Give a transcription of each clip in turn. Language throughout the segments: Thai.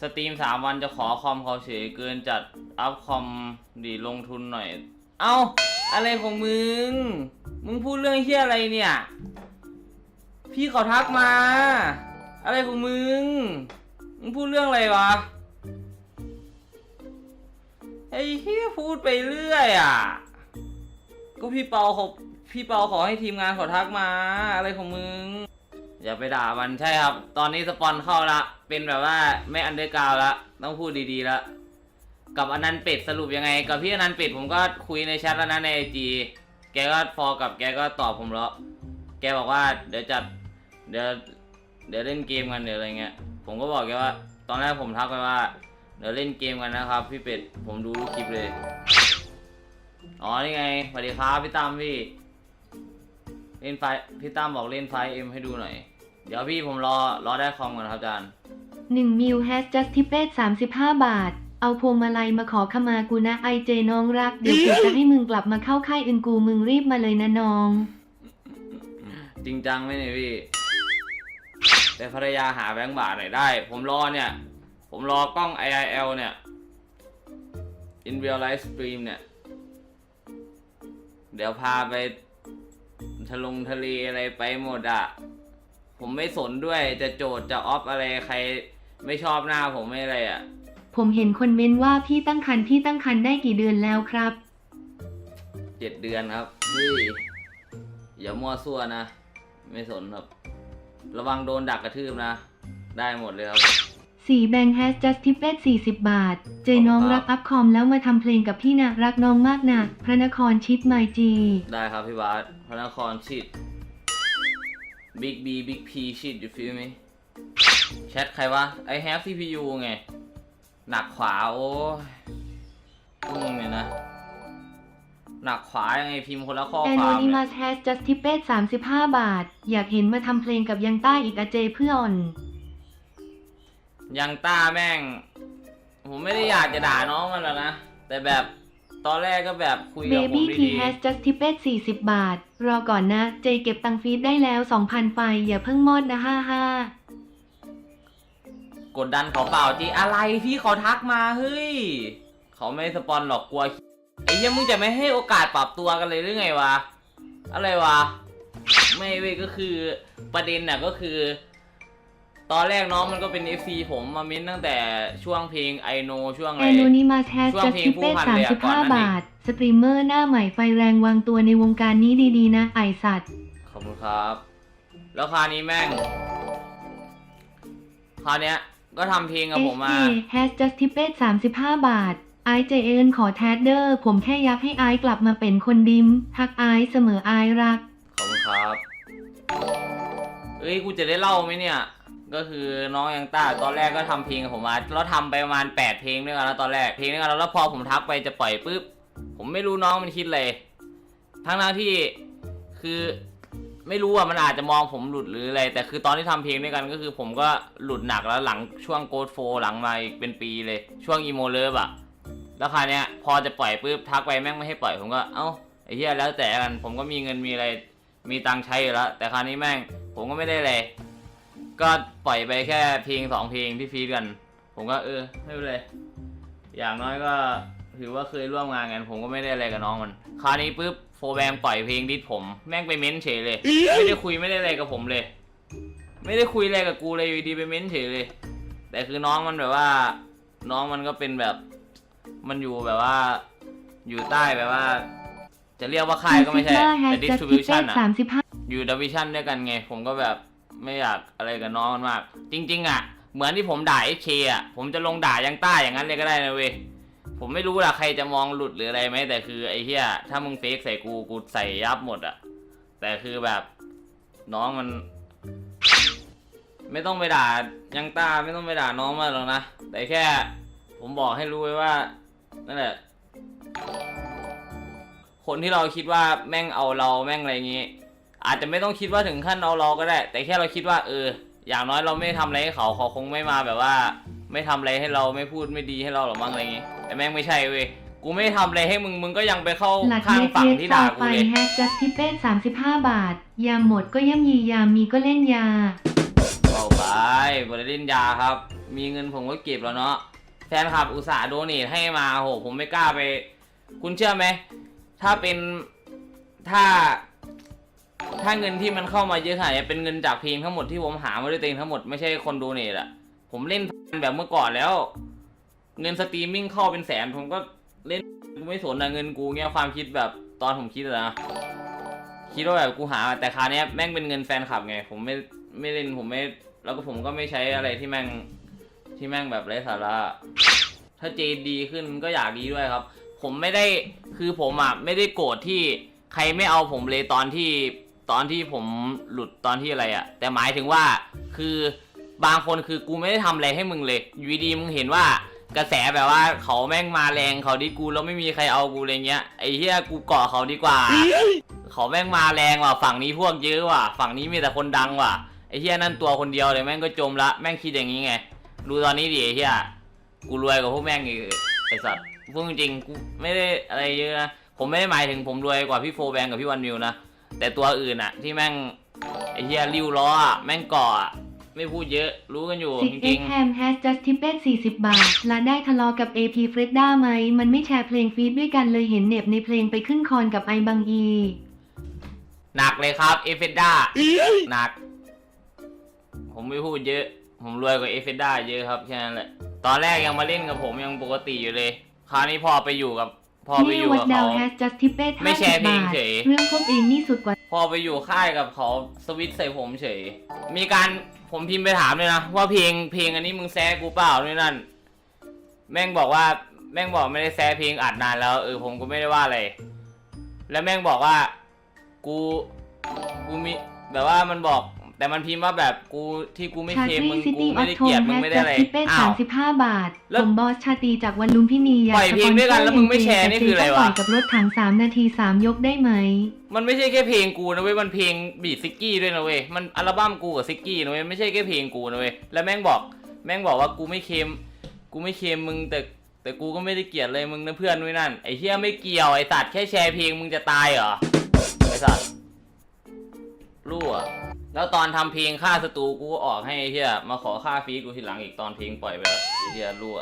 สตรีมสามวันจะขอคอมเขาเฉยเกินจัดอัพคอมดีลงทุนหน่อย เอ้าอะไรของมึง มึงพูดเรื่องเฮี้ยอะไรเนี่ย พี่เขาทักมา อะไรของมึง มึงพูดเรื่องอะไรวะ ไอ้เฮี้ยพูดไปเรื่อยอะ ก็พี่เปาเขาพี่เปาขอให้ทีมงานเขาทักมา อะไรของมึง อย่าไปด่ามันใช่ครับ ตอนนี้สปอนเข้าละ เป็นแบบว่าไม่อันเดอร์กราวละ ต้องพูดดีๆละ กับอนันต์เป็ดสรุปยังไง กับพี่อนันต์เป็ดผมก็คุยในแชทแล้วนะในไอจีแกก็พอกับแกก็ตอบผมแล้ว แกบอกว่าเดี๋ยวจัดเดี๋ยวเดี๋ยวเล่นเกมกันเดี๋ยวอะไรเงี้ย ผมก็บอกแกว่า ตอนแรกผมทักไปว่า เดี๋ยวเล่นเกมกันนะครับ พี่เป็ดผมดูคลิปเลย อ๋อนี่ไงสวัสดีครับพี่ตั้มพี่ เล่นไฟล์พี่ตั้มบอกเล่นไฟเอ็มให้ดูหน่อย เดี๋ยวพี่ผมรอรอได้คอมก่อนครับอาจารย์หนึ่งมิลแฮชจัสทิเป้สามสิบห้าบาท เอาพวงมาลัยมาขอขมากูนะไอเจน้องรัก เดี๋ยวกูจะให้มึงกลับมาเข้าค่ายอื่นกูมึงรีบมาเลยนะน้อง จริงจังไหมเนี่ยพี่ แต่ภรรยาหาแบงค์บาทหน่อยได้ ผมรอเนี่ย ผมรอกล้อง IIL เนี่ย In Real Life Stream เนี่ย เดี๋ยวพาไป ทะลงทะเลอะไรไปหมดอะผมไม่สนด้วยจะโจทย์จะออฟอะไรใคร ไม่ชอบหน้าผมไม่อะไรอะผมเห็นคนเม้นว่าพี่ตั้งคันพี่ตั้งคันได้กี่เดือนแล้วครับ เจ็ดเดือนครับเฮ้ยอย่ามั่วซั่วนะ ไม่สนครับ ระวังโดนดักกระทืบนะ ได้หมดเลยครับ สี่แบงค์แฮชจัสทิเป้สี่สิบบาท เจน้องรักอัพคอมแล้วมาทำเพลงกับพี่นะรักน้องมากนะพระนครชิดไมจี ได้ครับพี่บาสพระนครชิด Big B Big P ชิด you feel me แชทใครวะ I have CPU ไง หนักขวาโอ้ยพวกมึงเนี่ยนะ หนักขวายังไงพิมพ์คนละข้อแอคนวามนิเนี่มัยสแฮชจัสทิเป้สามสิบห้าบาท อยากเห็นมาทำเพลงกับยังใต้อีกอะเจเพื่อน ยังต้าแม่ง ผมไม่ได้อยากจะด่าน้องมันหรอกนะ แต่แบบตอนแรกก็แบบคุยเบกับผมบี้ทีดีแฮชจัสทิเป้สี่สิบบาท รอก่อนนะ เจเก็บตังค์ฟีดได้แล้วสองพันไฟ อย่าเพิ่งมอดนะห้าห้าๆกดดันเขาเปล่าจีอะไรพี่เขาทักมาเฮ้ย เขาไม่สปอนหรอกกลัว ไอ้เหี้ยังมึงจะไม่ให้โอกาสปรับตัวกันเลยหรือไงวะ อะไรวะ ไม่เว้ยก็คือประเด็นน่ะก็คือ ตอนแรกน้องมันก็เป็น FC ผมมาเม้นตั้งแต่ช่วงเพลง I know ช่วงอะแอไรนนิมัสแฮชช่วงจัสเพลงทิผู้เป้พันสามเลยอะสิบก่อนห้าหน้านี้ บาท สตรีมเมอร์หน้าใหม่ไฟแรงวางตัวในวงการนี้ดีๆนะ ไอสัตว์ ขอบคุณครับ แล้วคราวนี้แม่ง คราวเนี้ย ก็ทำเพลงกับผมมาแฮชจัสทิเป้สามสิบห้าบาท ไอเจเอินขอแทดเดอร์ ผมแค่อยากให้ไอกลับมาเป็นคนดิมทักไอเสมอไอรัก ขอบคุณครับ เอ้ย กูจะได้เล่าไหมเนี่ย ก็คือน้องยังต้าตอนแรกก็ทำเพลงกับผมมาแล้วทำไปประมาณแปดเพลงด้วยกันแล้วตอนแรกเพลงด้วยกันแล้วแล้วพอผมทักไปจะปล่อยปุ๊บผมไม่รู้น้องมันคิดเลย ทั้งนั้นที่คือไม่รู้ว่ามันอาจจะมองผมหลุดหรืออะไร แต่คือตอนที่ทำเพลงด้วยกันก็คือผมก็หลุดหนักแล้วหลังช่วงโกดโฟหลังมาอีกเป็นปีเลย ช่วงอีโมเลิฟอะแล้วคราวเนี้ยพอจะปล่อยปุ๊บทักไปแม่งไม่ให้ปล่อยผมก็เอ้าไอ้เหี้ยแล้วแต่กันผมก็มีเงินมีอะไรมีตังค์ใช้อยู่แล้วแต่คราวนี้แม่งผมก็ไม่ได้เลย ก็ปล่อยไปแค่เพลงสองเพลงที่ฟีดกัน ผมก็เออไม่เป็นไรอย่างน้อยก็ถือว่าเคยร่วมงานกัน ผมก็ไม่ได้อะไรกับน้องมัน คราวนี้ปุ๊บโฟแบงปล่อยเพลงดิสผม แม่งไปเม้นเฉยเลย ไม่ได้คุยไม่ได้อะไรกับผมเลย ไม่ได้คุยอะไรกับกูเลยอยู่ดีไปเม้นเฉยเลย แต่คือน้องมันแบบว่า น้องมันก็เป็นแบบ มันอยู่แบบว่า อยู่ใต้แบบว่า จะเรียกว่าค่ายก็ไม่ใช่แต่ชจัสทิเป้ distribution อะอยู่ดับวิชั่นด้วยกันไง ผมก็แบบ ไม่อยากอะไรกับน้องมันมาก จริง ๆ อะ เหมือนที่ผมด่าเอเคอะ ผมจะลงด่ายังต้าอย่างนั้นเลยก็ได้นะเว้ยผมไม่รู้ล่ะใครจะมองหลุดหรืออะไรไหมแต่คือไอ้เหี้ยถ้ามึงเฟกใส่กูกูใส่ยับหมดอะ แต่คือแบบน้องมัน ไม่ต้องไปด่ายังต้าไม่ต้องไปด่าน้องมากหรอกนะแต่แค่ ผมบอกให้รู้ไว้ว่านั่นแหละคนที่เราคิดว่าแม่งเอาเราแม่งอะไรอย่างงี้ อาจจะไม่ต้องคิดว่าถึงขั้นเอาเราก็ได้ แต่แค่เราคิดว่าเออ อย่างน้อยเราไม่ทำอะไรให้เขาเขาคงไม่มาแบบว่า ไม่ทำอะไรให้เราไม่พูดไม่ดีให้เราหรอกมั้งอะไรอย่างงี้ แต่แม่งไม่ใช่เว้ยกูไม่ทำอะไรให้มึงมึงก็ยังไปเข้าหลัดข้างเล็กฝั่งเล็กที่ต่ด่าอกูไปเลยแฮชจัสทิเป้สามสิบห้าบาท ยามหมดก็ย่ำยียามมีก็เล่นยาบอกไปบริเล่นยาครับ มีเงินผมก็เก็บแล้วเนาะแฟนคลับอุตส่าห์โดเนทให้มาโหผมไม่กล้าไป คุณเชื่อไหม ถ้าเป็นถ้า ถ้าเงินที่มันเข้ามาเยอะขนาดนี้เป็นเงินจากเพลงทั้งหมดที่ผมหามาด้วยตัวเองทั้งหมดไม่ใช่คนโดเนทอะผมเล่นแบบเมื่อก่อนแล้ว เงินสตรีมมิ่งเข้าเป็นแสนผมก็เล่นกูไม่สนนะเงินกูเงี้ยความคิดแบบตอนผมคิดนะคิดว่าแบบกูหา แต่คราวเนี้ยแม่งเป็นเงินแฟนคลับไง ผมไม่ไม่เล่นผมไม่ แล้วก็ผมก็ไม่ใช้อะไรที่แม่งที่แม่งแบบไร้สาระถ้าเจดีขึ้นก็อยากดีด้วยครับ ผมไม่ได้คือผมอะไม่ได้โกรธที่ใครไม่เอาผมเลยตอนที่ ตอนที่ผมหลุดตอนที่อะไรอะแต่หมายถึงว่าคือบางคนคือกูไม่ได้ทำอะไรให้มึงเลยอยู่ดีมึงเห็นว่ากระแสแบบว่าเขาแม่งมาแรงเขาดิกูแล้วไม่มีใครเอากูอะไรเงี้ยไอ้เหี้ยกูเกาะเขาดีกว่า เขาแม่งมาแรงว่ะฝั่งนี้พวกเยอะว่ะฝั่งนี้มีแต่คนดังว่ะไอ้เหี้ยนั่นตัวคนเดียวเลยแม่งก็จมละแม่งคิดอย่างนี้ไงดูตอนนี้ดิไอ้เหี้ยกูรวยกว่าพวกแม่งอีกไอ้สัตว์พูดจริงๆกูไม่ได้อะไรเยอะนะผมไม่ได้หมายถึงผมรวยกว่าพี่โฟแบงกับพี่วันมิวนะ แต่ตัวอื่นอะที่แม่งไอ้เหี้ยริ้วล้ออะแม่งเกาะอะไม่พูดเยอะรู้กันอยู่ซิกจเอ็ริกงแฮมแฮชจัสทิปเป็ด40บาทและได้ทะเลาะกับ AP เฟรดด้าไหม มันไม่แชร์เพลงฟีดด้วยกันเลยเห็นเหน็บในเพลงไปขึ้นคอนกับไอบางอี ๆหนักเลยครับเอฟเฟด้าหนัก ผมไม่พูดเยอะ ผมรวยกว่าเอฟเฟด้าเยอะครับแค่นั้นแหละตอนแรกยังมาเล่นกับผมยังปกติอยู่เลย คราวนี้พอไปอยู่กับ พอไปนี่อยู่วัดกับดาเขา วแฮชจัสทิปเป็ดไม่แชร์เพลง50บาทเฉย เรื่องพวกเองนี่สุดกว่า พอไปอยู่ค่ายกับเขาสวิตช์ใส่ผมเฉย มีการผมพิมพ์ไปถามเลยนะ ว่าเพลงเพลงอันนี้มึงแซะกูเปล่าด้วยนั่น แม่งบอกว่าแม่งบอกไม่ได้แซะเพลงอัดนานแล้วเออผมก็ไม่ได้ว่าอะไร แล้วแม่งบอกว่ากูกูมีแบบว่ามันบอก แต่มันพิมพ์ว่าแบบกูที่กูไม่ชาเคมตรีมึงซิกูตี้ออไม่ทได้โทเกลียดแฮมึงชไม่ได้จัสอะไรทิปเป็ดอ้าว35บาท แล้วผมบอสชาตรีจากวันลุมพินีอยากปล่อยเพลงด้วยกันแล้วมึงไม่แชร์นี่คืออะไรวะ ปล่อยกับรถถัง3นาที3ยกได้ไหม มันไม่ใช่แค่เพลงกูนะเว้ย มันเพลงบีดซิกกี้ด้วยนะเว้ย มันอัลบั้มกูกับซิกกี้นะเว้ย ไม่ใช่แค่เพลงกูนะเว้ย แล้วแม่งบอก แม่งบอกว่ากูไม่เค็ม กูไม่เค็มมึงแต่แต่กูก็ไม่ได้เกลียดเลยมึงนะเพื่อนด้วยนั่น ไอ้เหี้ยไม่เกี่ยวไอ้สัตว์แค่แชร์เพลงมึงจะตายเหรอ ไอ้สัตว์รั่ว แล้วตอนทำเพลงค่าสตูกูก็ออกให้ไอ้เหี้ยมาขอค่าฟรีกูทีหลังอีกตอนเพลงปล่อยไปแล้วไอ้เหี้ยรั่ว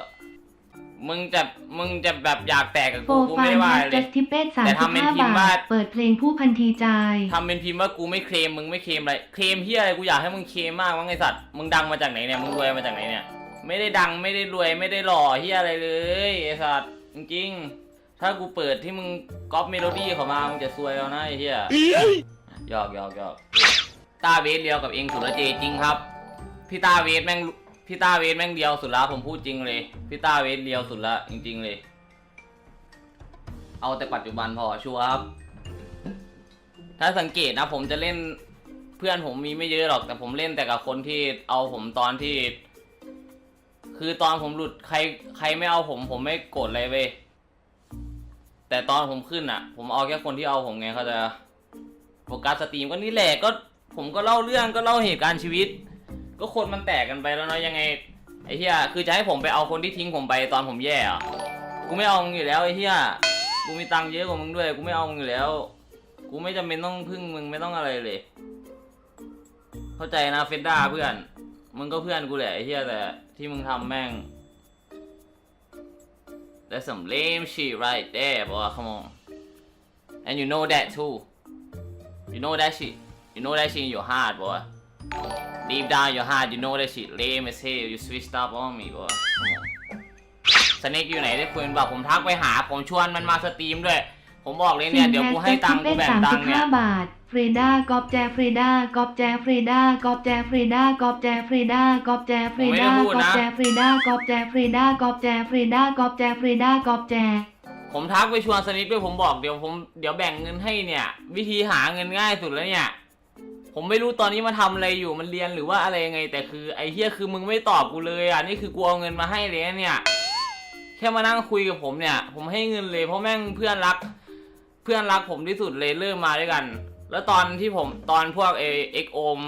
มึงจะมึงจะแบบอยากแตกกับโฟกูกูฟาไม่นได้ว่าแฮอะไรชเลจัยสทิปเป็ดแต่ทำเป็น35พิมพ์บาว่าทเปิดเพลงผู้พันทีใจทำเป็นพิมพ์ว่ากูไม่เคลมมึงไม่เคลมอะไรเคลมเฮียอะไรกูอยากให้มึงเคลมมากว่าไงสัตว์มึงดังมาจากไหนเนี่ยมึงรวยมาจากไหนเนี่ยไม่ได้ดังไม่ได้รวยไม่ได้หล่อเฮียอะไรเลยไอ้สัตว์จริงๆถ้ากูเปิดที่มึงก๊อปเมโลดี้เขามามึงจะซวยเอานะไอ้เฮียหยอกหยอกหยอก ตาเวสเดียวกับเองสุดละเจจริงครับพี่ตาเวสแม่งพี่ตาเวสแม่งเดียวสุดละผมพูดจริงเลยพี่ตาเวสเดียวสุดละจริง ๆเลย เอาแต่ปัจจุบันพอชัวร์ครับ ถ้าสังเกตนะ ผมจะเล่นเพื่อนผมมีไม่เยอะหรอก แต่ผมเล่นแต่กับคนที่เอาผมตอนที่ คือตอนผมหลุดใคร ใครไม่เอาผม ผมไม่โกรธเลยเว้ยแต่ตอนผมขึ้นอะ ผมเอาแค่คนที่เอาผมไงเขาจะโฟกัสสตรีมก็นี่แหละก็ ผมก็เล่าเรื่องก็เล่าเหตุการณ์ชีวิต ก็คนมันแตกกันไปแล้วเนาะยังไงไอ้เหี้ยคือจะให้ผมไปเอาคนที่ทิ้งผมไปตอนผมแย่อะกูไม่เอามึงอยู่แล้วไอ้เหี้ยกูมีตังค์เยอะกว่ามึงด้วย กูไม่เอามึงอยู่แล้ว กูไม่จำเป็นต้องพึ่งมึงไม่ต้องอะไรเลย เข้าใจนะเฟดด้าเพื่อน มึงก็เพื่อนกูแหละไอ้เหี้ยแต่ที่มึงทำแม่ง That's some lame shit right there boy come on and you know that too you know that shit you know that shit in your heart boy deep down your heart you know that shit lame as hell you switched up on me boy come on สเน็กอยู่ไหนได้คุยบอกผมทักไปหา ผมชวนมันมาสตรีมด้วย ผมบอกเลยเนี่ยเดี๋ยวกูให้ตังค์กูแบ่งตังค์เนี่ย35บาทเฟรด้ากอบแจเฟรด้ากอบแจเฟรด้ากอบแจเฟรด้ากอบแจเฟรด้ากอบแจเฟรด้ากอบแจเฟรด้ากอบแจเฟรด้ากอบแจเฟรด้ากอบแจเฟรด้ากอบแจ ผมทักไปชวนสนิทด้วยผมบอกเดี๋ยวผมเดี๋ยวแบ่งเงินให้เนี่ย วิธีหาเงินง่ายสุดแล้วเนี่ย ผมไม่รู้ตอนนี้มาทำอะไรอยู่มันเรียนหรือว่าอะไรยังไง แต่คือไอ้เฮียคือมึงไม่ตอบกูเลยอะนี่คือกูเอาเงินมาให้เลยนะเนี่ย แค่มานั่งคุยกับผมเนี่ย ผมให้เงินเลยเพราะแม่งเพื่อนรัก เพื่อนรักผมที่สุดเลยเริ่มมาด้วยกัน แล้วตอนที่ผมตอนพวกเอเอ็กโอม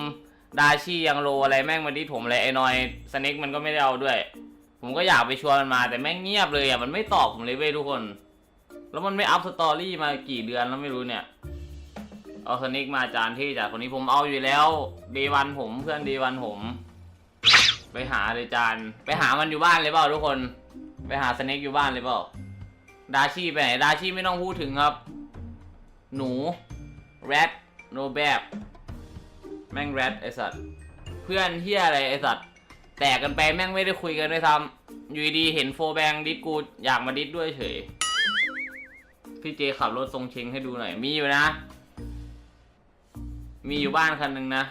ดาชียังโลอะไรแม่งมาดิสผมเลยไอ้นอยสเน็กมันก็ไม่ได้เอาด้วย ผมก็อยากไปชวนมันมาแต่แม่งเงียบเลยอะมันไม่ตอบผมเลยเว้ยทุกคน แล้วมันไม่อัพสตอรี่มากี่เดือนแล้วไม่รู้เนี่ย เอาสนิกมาจานที่จากคนนี้ผมเอาอยู่แล้วเดวันผมเพื่อนเดวันผม ไปหาเลยจานไปหามันอยู่บ้านเลยเปล่าทุกคน ไปหาสเน็กอยู่บ้านเลยเปล่าดาชีไปไหนดาชีไม่ต้องพูดถึงครับ หนูแรดโนแบบแม่งแรดไอสัตว์เพื่อนเฮียอะไรไอสัตว์แตกกันไปแม่งไม่ได้คุยกันด้วยซ้ำอยู่ดีเห็นโฟแบงดิสกูอยากมาดิสด้วยเฉยพี่เจขับรถทรงเชงให้ดูหน่อยมีอยู่นะ มีอยู่บ้านคันหนึ่งนะ